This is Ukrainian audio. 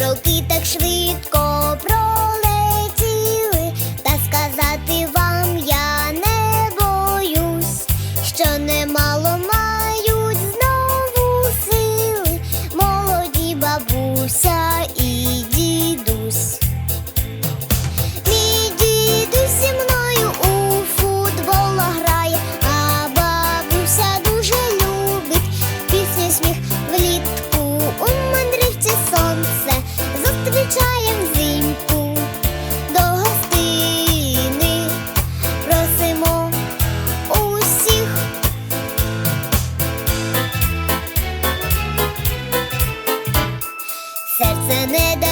Роки так швидко пролетіли, та сказати вам я не боюсь, що немало мають знову сили, молоді бабуся і дідусь. Мій дідусь зі мною у футбол а бабуся дуже любить пісню сміх влітку. ¡Me da!